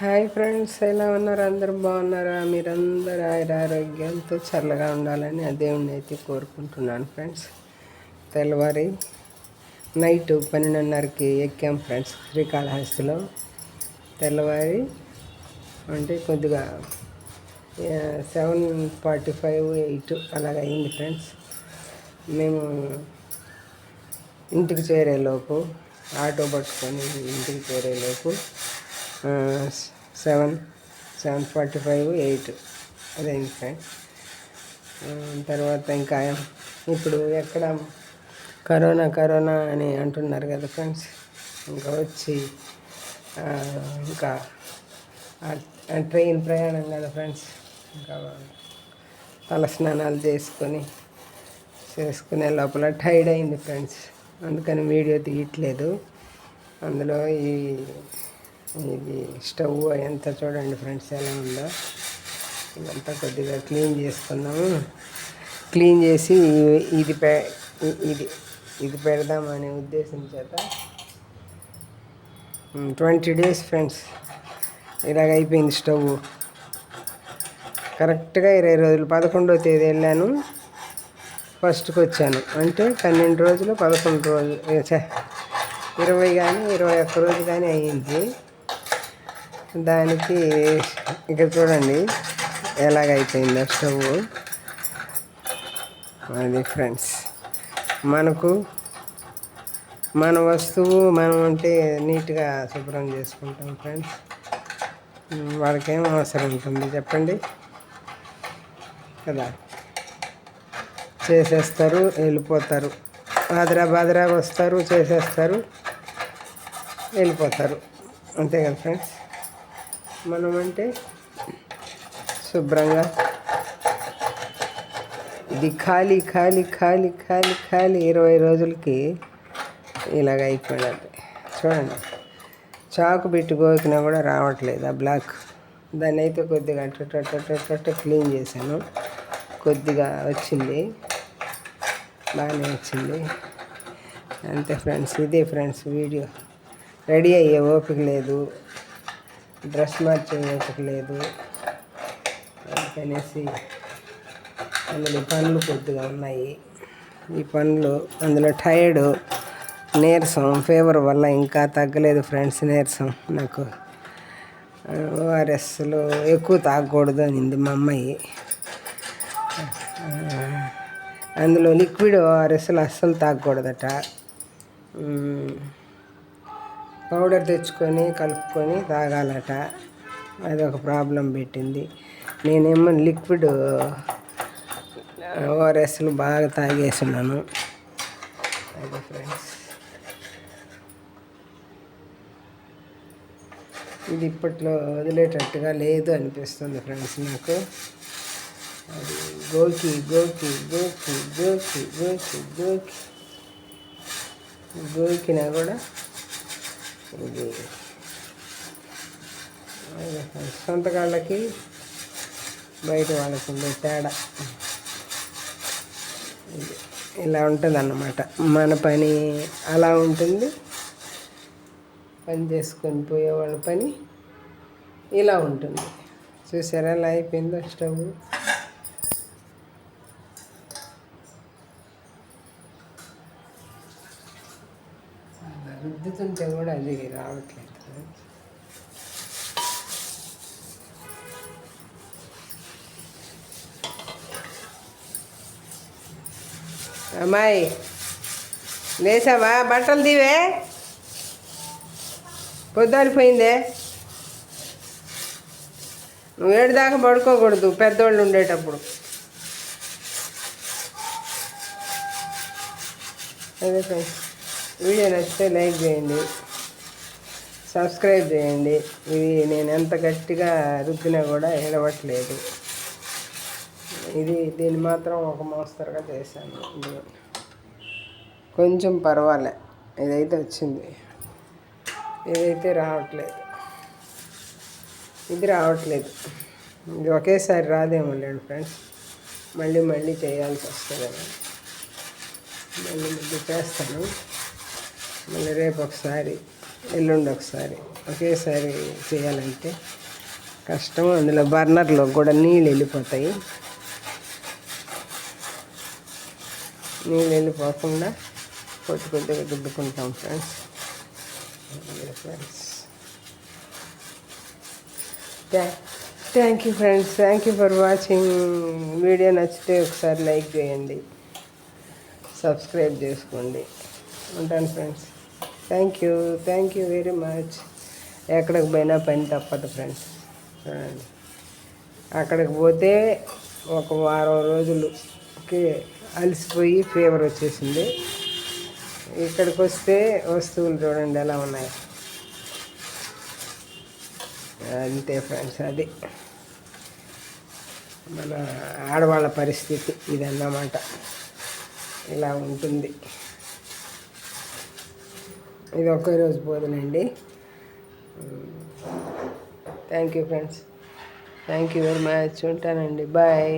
Hi friends ఎలా ఉన్నారు? అందరూ బాగున్నారా? మీరందరూ ఆయుర ఆరోగ్యంతో చల్లగా ఉండాలని ఆ దేవుణ్ణి అయితే కోరుకుంటున్నాను ఫ్రెండ్స్. తెల్లవారి నైట్ పన్నెండున్నరకి ఎక్కాం ఫ్రెండ్స్ శ్రీకాళహస్తిలో తెల్లవారి అంటే కొద్దిగా సెవెన్ ఫార్టీ ఫైవ్ ఎయిట్ అలాగ అయింది ఫ్రెండ్స్. మేము ఇంటికి చేరేలోపు ఆటో పట్టుకొని ఇంటికి చేరేలోపు seven seven forty five eight. Range friends తర్వాత ఇంకా ఇప్పుడు ఎక్కడ కరోనా కరోనా అని అంటున్నారు కదా ఫ్రెండ్స్. ఇంకా వచ్చి ఇంకా ట్రైన్ ప్రయాణం కదా ఫ్రెండ్స్. ఇంకా తల స్నానాలు చేసుకొని చేసుకునే లోపల టైర్డ్ అయింది ఫ్రెండ్స్. అందుకని వీడియో తీయట్లేదు. అందులో ఈ ఇది స్టవ్ ఎంత చూడండి ఫ్రెండ్స్ ఎలా ఉందో. ఇదంతా కొద్దిగా క్లీన్ చేసుకున్నాము క్లీన్ చేసి ఇది పె ఇది ఇది పెడదామనే ఉద్దేశం చేత. ట్వంటీ డేస్ ఫ్రెండ్స్ ఇలాగ అయిపోయింది స్టవ్. కరెక్ట్గా ఇరవై రోజులు పదకొండవ తేదీ వెళ్ళాను. ఫస్ట్కి వచ్చాను. అంటే పన్నెండు రోజులు పదకొండు రోజులు ఇరవై కానీ ఇరవై ఒక్క రోజు కానీ అయ్యింది. దానికి ఇక్కడ చూడండి ఎలాగైపోయిందో స్టవ్. అది ఫ్రెండ్స్ మనకు మన వస్తువు మనం అంటే నీట్గా శుభ్రం చేసుకుంటాం ఫ్రెండ్స్. వాళ్ళకేం అవసరం ఉంటుంది చెప్పండి? కదా. చేసేస్తారు వెళ్ళిపోతారు. బాదరా బాదరాగా వస్తారు చేసేస్తారు వెళ్ళిపోతారు. అంతే కదా ఫ్రెండ్స్? మనం అంటే శుభ్రంగా. ఇది ఖాళీ ఖాళీ ఖాళీ ఖాళీ ఖాళీ ఇరవై రోజులకి ఇలాగ అయిపోయినది చూడండి. చాకు పెట్టుకోకినా కూడా రావట్లేదు ఆ బ్లాక్. దాన్ని అయితే కొద్దిగా అట్ట క్లీన్ చేశాను. కొద్దిగా వచ్చింది. బాగానే వచ్చింది. అంతే ఫ్రెండ్స్ ఇదే ఫ్రెండ్స్ వీడియో. రెడీ అయ్యే ఓపిక లేదు. డ్రెస్ మార్చేయటం లేదు. అందుకనేసి అందులో పనులు కొద్దిగా ఉన్నాయి. ఈ పనులు అందులో టైర్డు నీరసం ఫీవర్ వల్ల ఇంకా తగ్గలేదు ఫ్రెండ్స్ నీరసం. నాకు ఓఆర్ఎస్లు ఎక్కువ తాగకూడదు అనింది మా అమ్మాయి. అందులో లిక్విడ్ ఓఆర్ఎస్లు అస్సలు తాగకూడదట. పౌడర్ తెచ్చుకొని కలుపుకొని తాగాలట. అది ఒక ప్రాబ్లం పెట్టింది. నేనేమో లిక్విడ్ ఓఆర్ఎస్లు బాగా తాగేస్తున్నాను. అదే ఫ్రెండ్స్. ఇది ఇప్పట్లో వదిలేటట్టుగా లేదు అనిపిస్తుంది ఫ్రెండ్స్ నాకు. అది గోకి గోకి గోకి గోకి గోకి గోకి గోకినా కూడా ఇది సొంతకాళ్ళకి బయట వాళ్ళకి ఉండే తేడా. ఇలా ఉంటుంది అన్నమాట మన పని అలా ఉంటుంది. పని చేసుకొని పోయేవాళ్ళ పని ఇలా ఉంటుంది. చూసారా? ఎలా అయిపోయిందో స్టవ్. రుద్దుతుంటే కూడా అది రావట్లేదు. అమ్మాయి లేసావా? బట్టలు దీవే పొద్దారిపోయిందే? నువ్వు ఏడు దాకా పడుకోకూడదు పెద్దోళ్ళు ఉండేటప్పుడు. అదే ఫ్రెండ్స్ వీడియో నచ్చితే లైక్ చేయండి సబ్స్క్రైబ్ చేయండి. ఇది నేను ఎంత గట్టిగా రుద్దినా కూడా ఏడవట్లేదు. ఇది దీన్ని మాత్రం ఒక మోస్తరుగా చేశాను. కొంచెం పర్వాలే ఇదైతే వచ్చింది. ఇదైతే రావట్లేదు. ఇది రావట్లేదు. ఇది ఒకేసారి రాదేమో లేండి ఫ్రెండ్స్. మళ్ళీ మళ్ళీ చేయాల్సి వస్తుంది. మళ్ళీ మళ్ళీ చేస్తాను. మళ్ళీ రేపు ఒకసారి ఎల్లుండి ఒకసారి ఒకేసారి చేయాలంటే కష్టం. అందులో బర్నర్లో కూడా నీళ్ళు వెళ్ళిపోతాయి. నీళ్ళు వెళ్ళిపోకుండా కొద్ది కొద్దిగా దుద్దుకుంటాం friends friends. Thank you friends. Thank you for watching. Video నచ్చితే ఒకసారి లైక్ చేయండి. సబ్స్క్రైబ్ చేసుకోండి. ఉంటాను friends. Thank you thank you very much ఎక్కడికి పోయినా పని తప్పదు ఫ్రెండ్స్ చూడండి అక్కడికి పోతే ఒక వారం రోజులుకి అలసిపోయి ఫీవర్ వచ్చేసింది. ఇక్కడికి వస్తే వస్తువులు చూడండి ఎలా ఉన్నాయి. అంతే ఫ్రెండ్స్ అది. మన ఆడవాళ్ళ పరిస్థితి ఇదన్నమాట. ఇలా ఉంటుంది. ఇది ఒకే రోజు పోదునండి thank you friends thank you very much ఉంటానండి. బాయ్